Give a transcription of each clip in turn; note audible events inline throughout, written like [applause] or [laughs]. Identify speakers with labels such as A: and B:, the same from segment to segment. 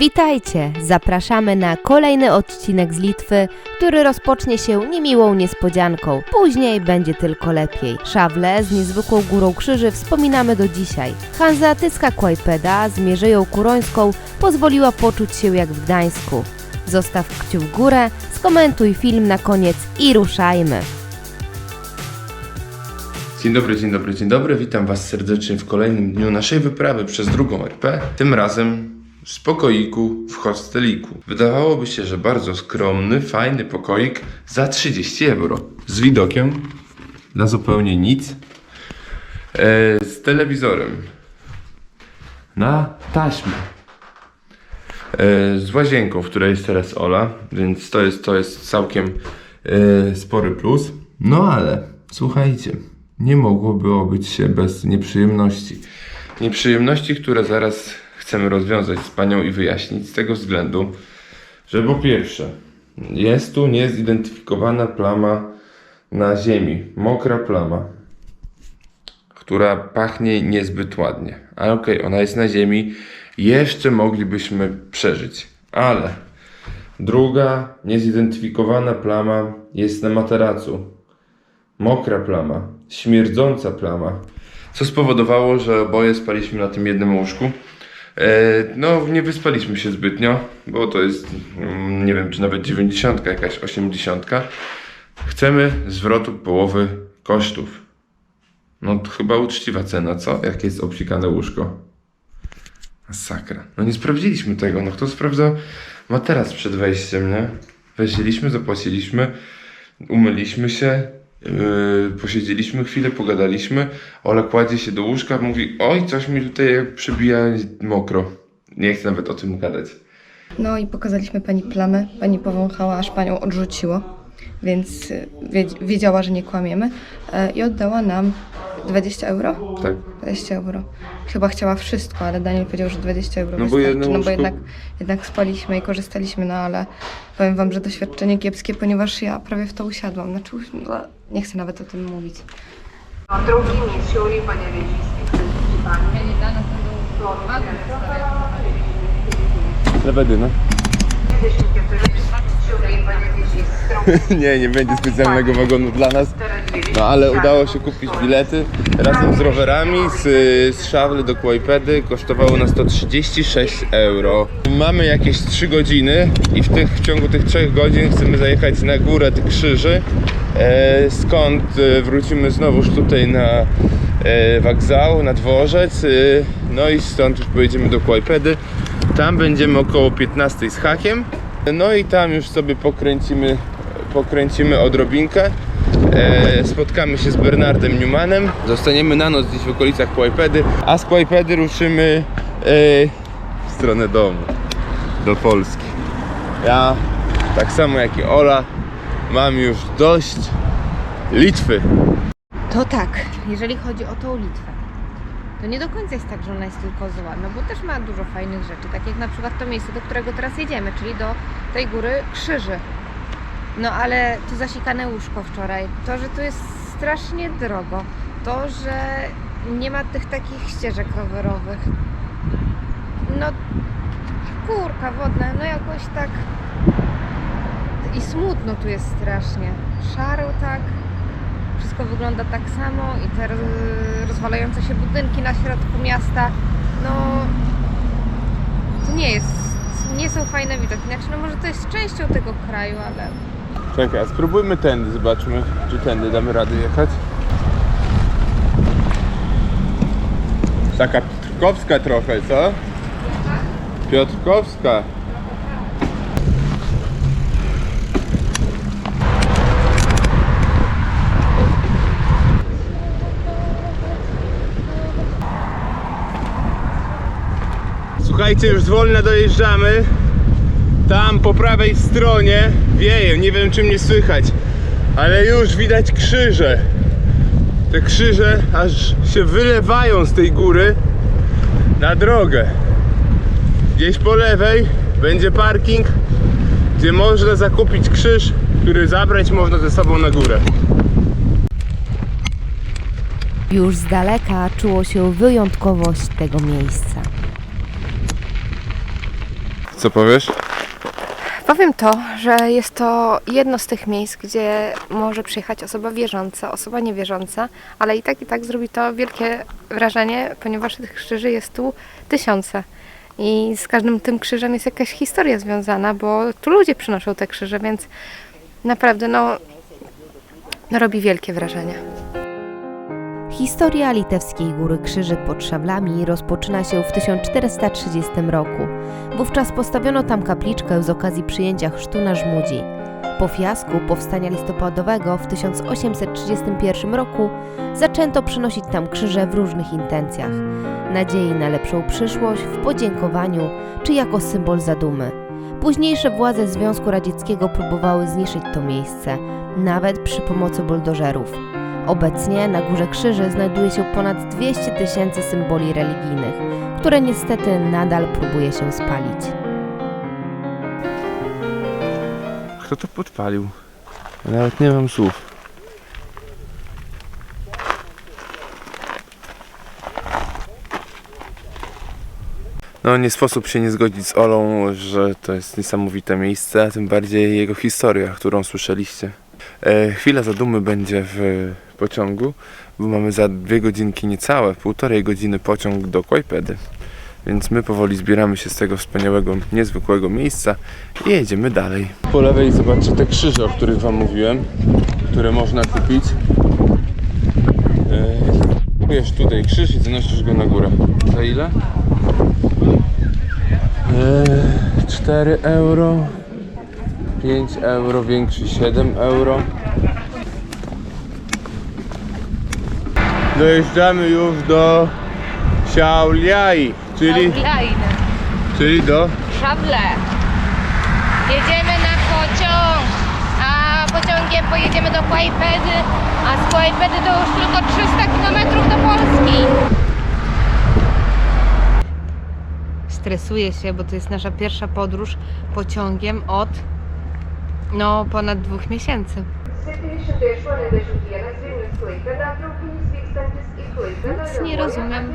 A: Witajcie! Zapraszamy na kolejny odcinek z Litwy, który rozpocznie się niemiłą niespodzianką. Później będzie tylko lepiej. Szawle z niezwykłą górą krzyży wspominamy do dzisiaj. Hanzeatycka Kłajpeda z Mierzeją Kurońską pozwoliła poczuć się jak w Gdańsku. Zostaw kciuk w górę, skomentuj film na koniec i ruszajmy!
B: Dzień dobry, dzień dobry, dzień dobry. Witam Was serdecznie w kolejnym dniu naszej wyprawy przez drugą RP. Tym razem w spokoiku w hosteliku. Wydawałoby się, że bardzo skromny, fajny pokoik za 30 euro. Z widokiem na zupełnie nic. E, z telewizorem. Na taśmę. E, z łazienką, w której jest teraz Ola, więc to jest, to jest całkiem e, spory plus. No ale słuchajcie, nie mogłoby obyć się bez nieprzyjemności. Nieprzyjemności, które zaraz chcemy rozwiązać z panią i wyjaśnić z tego względu, że po pierwsze, jest tu niezidentyfikowana plama na ziemi, mokra plama, która pachnie niezbyt ładnie. Ale okej, ona jest na ziemi, jeszcze moglibyśmy przeżyć. Ale druga niezidentyfikowana plama jest na materacu. Mokra plama, śmierdząca plama, co spowodowało, że oboje spaliśmy na tym jednym łóżku. E, no, nie wyspaliśmy się zbytnio, bo to jest, mm, nie wiem, czy nawet 90, jakaś 80. Chcemy zwrotu połowy kosztów. No, to chyba uczciwa cena, co? Jak jest obsikane łóżko. Masakra. No nie sprawdziliśmy tego. No kto sprawdzał materac przed wejściem, nie? Weszliśmy, zapłaciliśmy, umyliśmy się, yy, posiedzieliśmy chwilę, pogadaliśmy. Ola kładzie się do łóżka, mówi, oj, coś mi tutaj przybija mokro. Nie chcę nawet o tym gadać.
C: No i pokazaliśmy pani plamę. Pani powąchała, aż panią odrzuciło, więc y, wiedz- wiedziała, że nie kłamiemy e, i oddała nam 20 euro.
B: Tak.
C: 20 euro. Chyba chciała wszystko, ale Daniel powiedział, że 20 euro
B: No bo
C: wystarczy,
B: jedno
C: no bo
B: łóżko-
C: jednak, jednak spaliśmy i korzystaliśmy, no ale powiem wam, że doświadczenie kiepskie, ponieważ ja prawie w to usiadłam. Znaczy, no, nie chcę nawet o tym mówić.
D: Drugi miesiąc, panie reżisji, pani.
B: Lebedyna. [laughs] Nie, nie będzie specjalnego wagonu dla nas. No ale udało się kupić bilety razem z rowerami z, z Szawly do Kłajpedy. Kosztowało nas to 36 euro. Mamy jakieś 3 godziny i w, tych, w ciągu tych 3 godzin chcemy zajechać na górę tych krzyży. E, skąd e, wrócimy znowuż tutaj na e, wokzał, na dworzec. E, no i stąd już pojedziemy do Kłajpedy. Tam będziemy około 15 z hakiem. No i tam już sobie pokręcimy, pokręcimy odrobinkę. E, spotkamy się z Bernardem Newmanem. Zostaniemy na noc gdzieś w okolicach Kłajpedy, a z Kłajpedy ruszymy e, w stronę domu, do Polski. Ja, tak samo jak i Ola, mam już dość Litwy.
A: To tak, jeżeli chodzi o tą Litwę, to nie do końca jest tak, że ona jest tylko zła, no bo też ma dużo fajnych rzeczy, tak jak na przykład to miejsce, do którego teraz jedziemy, czyli do tej góry Krzyży. No ale to zasikane łóżko wczoraj, to, że tu jest strasznie drogo, to, że nie ma tych takich ścieżek rowerowych, no kurka wodna, no jakoś tak. I smutno tu jest strasznie, szaro tak, wszystko wygląda tak samo i te roz- rozwalające się budynki na środku miasta, no to nie jest, nie są fajne widoki. Znaczy, no może to jest częścią tego kraju, ale
B: Czekaj, a spróbujmy tędy, zobaczmy, czy tędy damy radę jechać. Taka Piotrkowska trochę, co? Piotrkowska. Słuchajcie, już zwolna dojeżdżamy. Tam po prawej stronie wieje, nie wiem czy mnie słychać, ale już widać krzyże. Te krzyże aż się wylewają z tej góry na drogę. Gdzieś po lewej będzie parking, gdzie można zakupić krzyż, który zabrać można ze sobą na górę.
A: już z daleka czuło się wyjątkowość tego miejsca.
B: Co powiesz?
A: Powiem to, że jest to jedno z tych miejsc, gdzie może przyjechać osoba wierząca, osoba niewierząca, ale i tak i tak zrobi to wielkie wrażenie, ponieważ tych krzyży jest tu tysiące. I z każdym tym krzyżem jest jakaś historia związana, bo tu ludzie przynoszą te krzyże, więc naprawdę no, no robi wielkie wrażenie.
E: Historia litewskiej Góry Krzyży pod Szablami rozpoczyna się w 1430 roku. Wówczas postawiono tam kapliczkę z okazji przyjęcia chrztu na Żmudzi. Po fiasku powstania listopadowego w 1831 roku zaczęto przynosić tam krzyże w różnych intencjach. Nadziei na lepszą przyszłość, w podziękowaniu czy jako symbol zadumy. Późniejsze władze Związku Radzieckiego próbowały zniszczyć to miejsce, nawet przy pomocy buldożerów. Obecnie na Górze Krzyży znajduje się ponad 200 tysięcy symboli religijnych, które niestety nadal próbuje się spalić.
B: Kto to podpalił? Nawet nie mam słów. No nie sposób się nie zgodzić z Olą, że to jest niesamowite miejsce, a tym bardziej jego historia, którą słyszeliście. E, chwila zadumy będzie w pociągu, bo mamy za dwie godzinki niecałe, półtorej godziny pociąg do Kłajpedy. Więc my powoli zbieramy się z tego wspaniałego, niezwykłego miejsca i jedziemy dalej. Po lewej zobaczcie te krzyże, o których Wam mówiłem, które można kupić. Yy, Kupujesz tutaj krzyż i zanosisz go na górę. Za ile? Yy, 4 euro, 5 euro, większy 7 euro. Dojeżdżamy już do Siauliai, czyli, czyli do
A: Szable. Jedziemy na pociąg, a pociągiem pojedziemy do Kłajpedy, a z Kłajpedy to już tylko 300 km do Polski. Stresuję się, bo to jest nasza pierwsza podróż pociągiem od no ponad dwóch miesięcy. Nic nie rozumiem.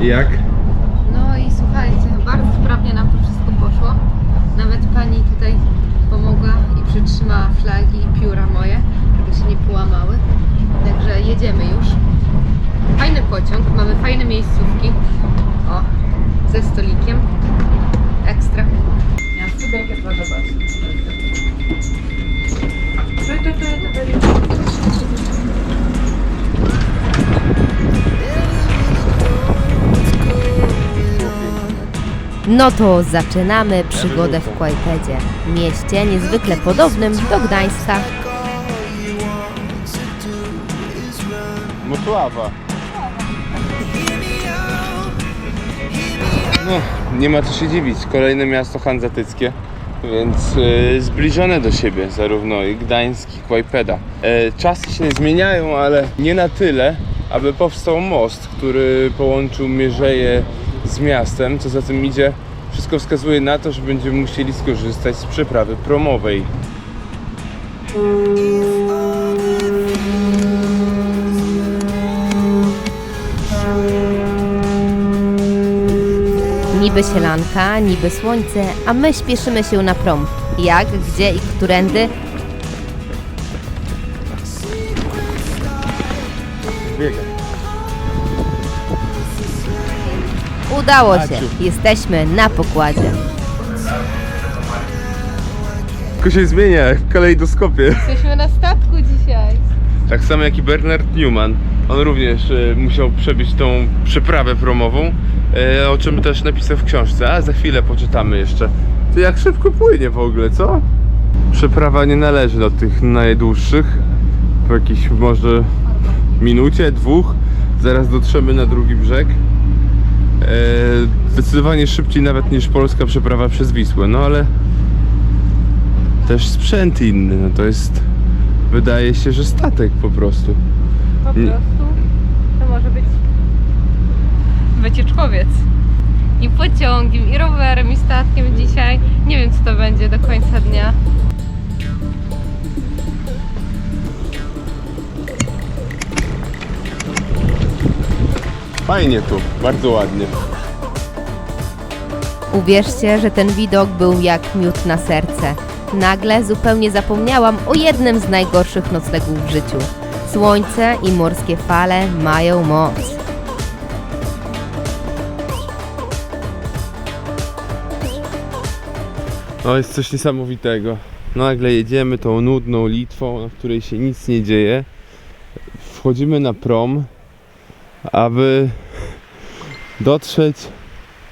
B: Jak?
A: No to
E: zaczynamy przygodę w Kłajpedzie, mieście niezwykle podobnym do Gdańska.
B: Motława. No, nie ma co się dziwić. Kolejne miasto hanzatyckie, więc e, zbliżone do siebie, zarówno i Gdańsk, i Kłajpeda. E, czasy się zmieniają, ale nie na tyle, aby powstał most, który połączył Mierzeję z miastem. Co za tym idzie, wszystko wskazuje na to, że będziemy musieli skorzystać z przeprawy promowej.
E: Niby sielanka, niby słońce, a my śpieszymy się na prom. Jak, gdzie i którędy? Udało się. Jesteśmy na pokładzie.
B: Wszystko się zmienia, jak w kalejdoskopie.
A: Jesteśmy na statku dzisiaj.
B: Tak samo jak i Bernard Newman. On również e, musiał przebić tą przeprawę promową, e, o czym też napisał w książce, a za chwilę poczytamy jeszcze. To jak szybko płynie w ogóle, co? Przeprawa nie należy do tych najdłuższych. Po jakiejś może minucie, dwóch, zaraz dotrzemy na drugi brzeg. E, zdecydowanie szybciej nawet niż polska przeprawa przez Wisłę, no ale też sprzęt inny, no to jest wydaje się, że statek po prostu.
A: Po prostu to może być wycieczkowiec. I pociągiem, i rowerem, i statkiem dzisiaj. Nie wiem,
B: Fajnie tu, bardzo ładnie.
E: Uwierzcie, że ten widok był jak miód na serce. Nagle zupełnie zapomniałam o jednym z najgorszych noclegów w życiu. Słońce i morskie fale mają moc.
B: No jest coś niesamowitego. Nagle jedziemy tą nudną Litwą, na której się nic nie dzieje. Wchodzimy na prom, aby dotrzeć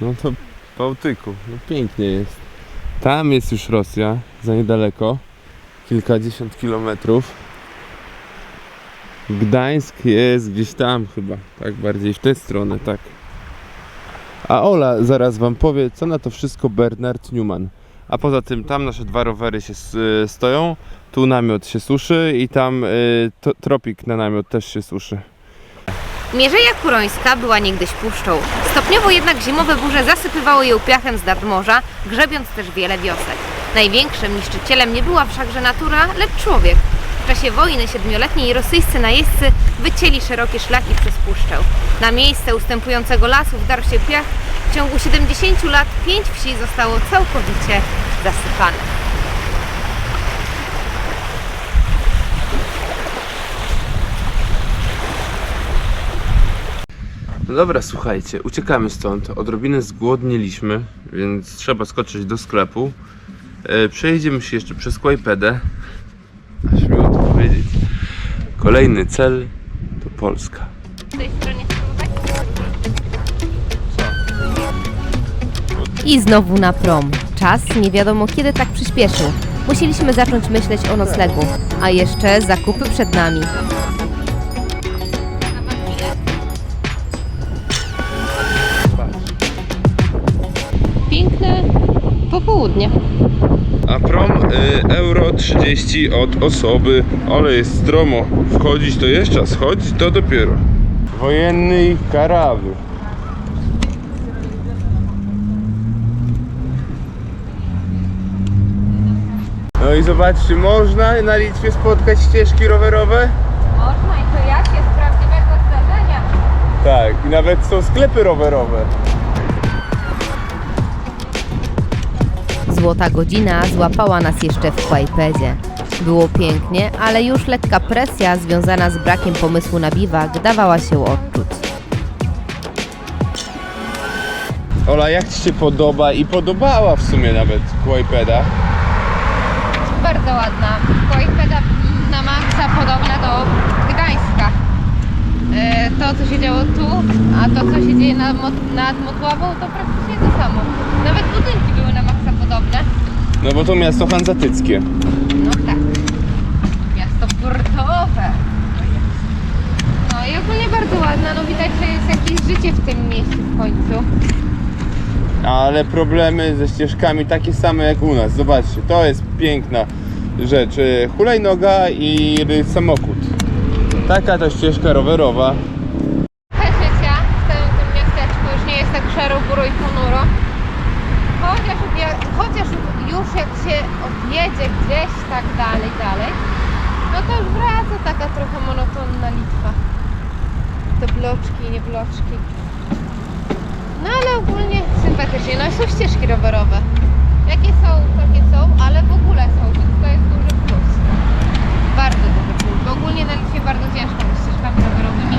B: no to Bałtyku. No pięknie jest. Tam jest już Rosja, za niedaleko. Kilkadziesiąt kilometrów. Gdańsk jest gdzieś tam chyba, tak bardziej w tę stronę, tak. A Ola zaraz wam powie, co na to wszystko Bernard Newman. A poza tym tam nasze dwa rowery się stoją, tu namiot się suszy i tam y, tropik na namiot też się suszy.
A: Mierzeja Kurońska była niegdyś puszczą. Stopniowo jednak zimowe burze zasypywały ją piachem z nad morza, grzebiąc też wiele wiosek. Największym niszczycielem nie była wszakże natura, lecz człowiek. W czasie wojny siedmioletniej rosyjscy najeźdźcy wycięli szerokie szlaki przez puszczę. Na miejsce ustępującego lasu wdarł się piach. W ciągu 70 lat pięć wsi zostało całkowicie zasypanych.
B: No dobra, słuchajcie, uciekamy stąd. Odrobinę zgłodnieliśmy, więc trzeba skoczyć do sklepu. E, przejedziemy się jeszcze przez Kłajpedę. A śmiało to powiedzieć. Kolejny cel to Polska.
E: I znowu na prom. Czas nie wiadomo kiedy tak przyspieszył. Musieliśmy zacząć myśleć o noclegu, a jeszcze zakupy przed nami.
A: Popołudnie.
B: A prom y, euro 30 od osoby, ale jest stromo. Wchodzić to jest czas, chodzić to dopiero. Wojenny karawy. No i zobaczcie, można na Litwie spotkać ścieżki rowerowe?
A: Można i to jakie z prawdziwego zdarzenia.
B: Tak, i nawet są sklepy rowerowe.
E: Złota godzina złapała nas jeszcze w Kłajpedzie. Było pięknie, ale już lekka presja związana z brakiem pomysłu na biwak dawała się odczuć.
B: Ola, jak Ci się podoba i podobała w sumie nawet Kłajpeda?
A: Bardzo ładna. Kojpeda na maksa podobna do Gdańska. E, To, co się działo tu, a to, co się dzieje nad, nad Motławą, to praktycznie to samo. Nawet budynki były na maksa podobne.
B: No bo to miasto hanzatyckie.
A: No tak. Miasto portowe. No i ogólnie bardzo ładna. No widać, że jest jakieś życie w tym mieście w końcu.
B: Ale problemy ze ścieżkami takie same jak u nas. Zobaczcie, to jest piękna rzecz. E, Hulajnoga i y, samochód. Taka to ścieżka rowerowa.
A: Te życia w całym tym miasteczku już nie jest tak szaro, góro i ponuro. Chociaż, obja- chociaż już jak się odjedzie gdzieś tak dalej, dalej, no to już wraca taka trochę monotonna Litwa. Te bloczki, nie bloczki. No ale ogólnie sympatycznie. No i są ścieżki rowerowe. Jakie są, takie są, ale w ogóle są, więc to jest duży plus. Bardzo duży plus, bo ogólnie na Litwie bardzo ciężko z ścieżkami rowerowymi.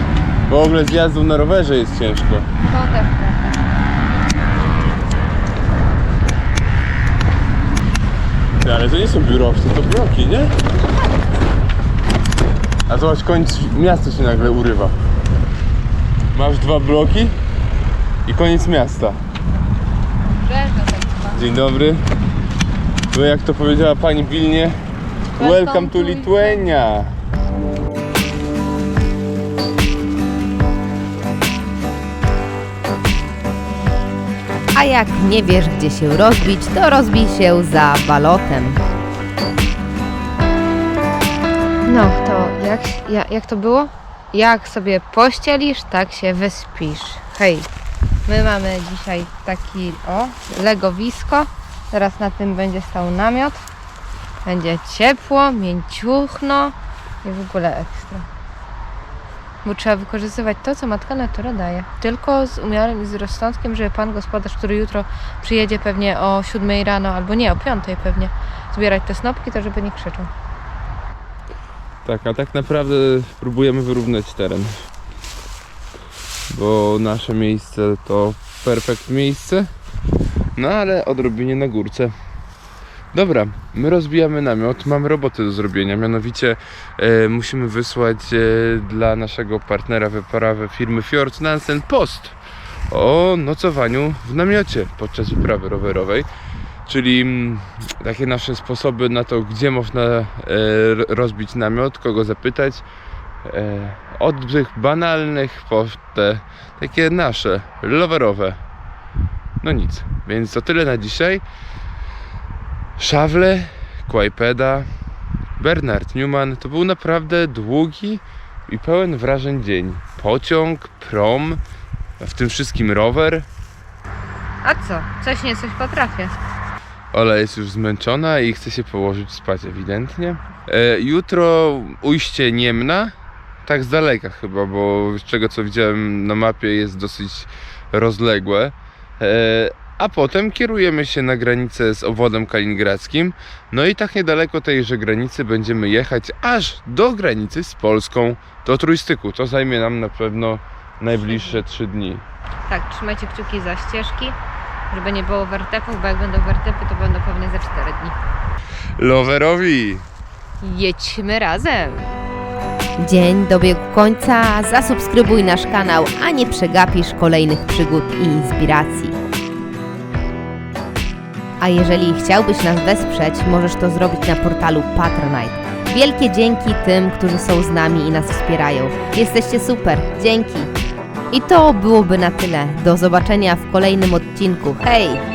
B: W ogóle z jazdą na rowerze jest ciężko.
A: To też prawda.
B: Ty, Ale to nie są biurowce, to bloki, nie? A zobacz, koniec miasta się nagle urywa. Masz dwa bloki i koniec miasta.
A: Tak.
B: Dzień dobry. No jak to powiedziała pani Bilnie, welcome to Lithuania.
E: A jak nie wiesz gdzie się rozbić, to rozbij się za balotem.
A: No to jak, jak, to było? Jak sobie pościelisz, tak się wyspisz. Hej, my mamy dzisiaj taki o, legowisko. Teraz na tym będzie stał namiot. Będzie ciepło, mięciuchno i w ogóle ekstra. Bo trzeba wykorzystywać to, co matka natura daje. Tylko z umiarem i z rozsądkiem, żeby pan gospodarz, który jutro przyjedzie pewnie o 7 rano, albo nie, o 5 pewnie, zbierać te snopki, to żeby nie krzyczał.
B: Tak, a tak naprawdę próbujemy wyrównać teren. Bo nasze miejsce to perfekt miejsce. No ale odrobienie na górce. Dobra, my rozbijamy namiot. Mamy roboty do zrobienia. Mianowicie e, musimy wysłać e, dla naszego partnera wyprawy firmy Fjord Nansen post o nocowaniu w namiocie podczas wyprawy rowerowej. Czyli mm, takie nasze sposoby na to, gdzie można e, rozbić namiot, kogo zapytać. E, od tych banalnych po te takie nasze, rowerowe. No nic, więc to tyle na dzisiaj. Szawle, Kłajpeda, Bernard Newman to był naprawdę długi i pełen wrażeń dzień. Pociąg, prom, w tym wszystkim rower.
A: A co? Coś nie coś potrafię.
B: Ola jest już zmęczona i chce się położyć spać ewidentnie. E, jutro ujście Niemna, tak z daleka chyba, bo z czego co widziałem na mapie jest dosyć rozległe. E, a potem kierujemy się na granicę z obwodem kaliningradzkim. No i tak niedaleko tejże granicy będziemy jechać aż do granicy z Polską, do Trójstyku. To zajmie nam na pewno najbliższe 3 dni.
A: Tak, trzymajcie kciuki za ścieżki, żeby nie było wertepów, bo jak będą wertepy, to będą pewnie za 4 dni.
B: Loverowi!
A: Jedźmy razem!
E: Dzień dobiegł końca, zasubskrybuj nasz kanał, a nie przegapisz kolejnych przygód i inspiracji. A jeżeli chciałbyś nas wesprzeć, możesz to zrobić na portalu Patronite. Wielkie dzięki tym, którzy są z nami i nas wspierają. Jesteście super, dzięki! I to byłoby na tyle. Do zobaczenia w kolejnym odcinku. Hej!